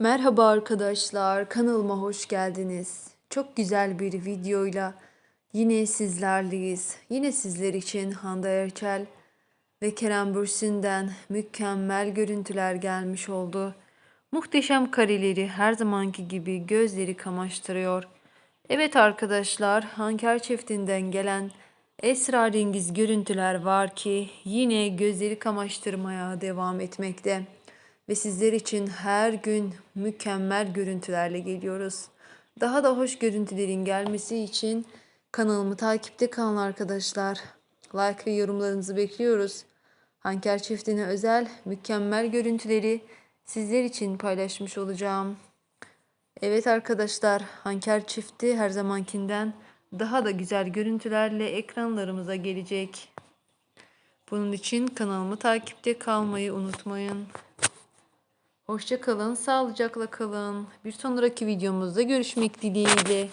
Merhaba arkadaşlar, kanalıma hoş geldiniz. Çok güzel bir videoyla yine sizlerleyiz. Yine sizler için Hande Erçel ve Kerem Bürsin'den mükemmel görüntüler gelmiş oldu. Muhteşem kareleri her zamanki gibi gözleri kamaştırıyor. Evet arkadaşlar, Hanker çiftinden gelen esrarengiz görüntüler var ki yine gözleri kamaştırmaya devam etmekte. Ve sizler için her gün mükemmel görüntülerle geliyoruz. Daha da hoş görüntülerin gelmesi için kanalımı takipte kalın arkadaşlar. Like ve yorumlarınızı bekliyoruz. Hanker çiftine özel mükemmel görüntüleri sizler için paylaşmış olacağım. Evet arkadaşlar, Hanker çifti her zamankinden daha da güzel görüntülerle ekranlarımıza gelecek. Bunun için kanalımı takipte kalmayı unutmayın. Hoşça kalın, sağlıcakla kalın. Bir sonraki videomuzda görüşmek dileğiyle.